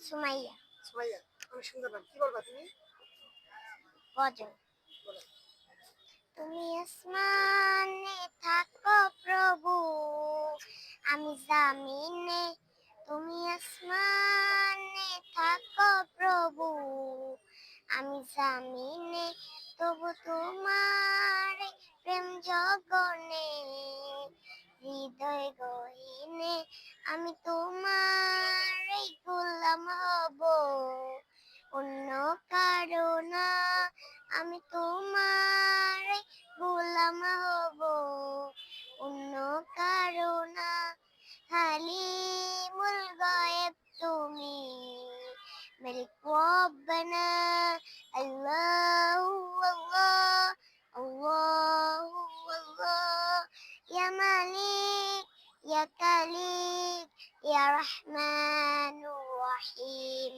সুমাইয়া। সুমাইয়া অনেক সুন্দর নাম কি বলবা তুমি? বলো। তুমি আসমানে থাকো প্রভু আমি জামিনে। তুমি আসমানে থাকো প্রভু আমি জামিনে। তবু তোমার প্রেম জগনে হৃদয় গহিনে আমি আমি তোমার গোলাম হব। অন্য কারণা হালিমুল গায়েব তুমি মেরে রব্বানা আল্লাহু আল্লাহ আল্লাহু আল্লাহ। ইয়া মালিক, ইয়া কালিক, ইয়া রহমানুর রহিম।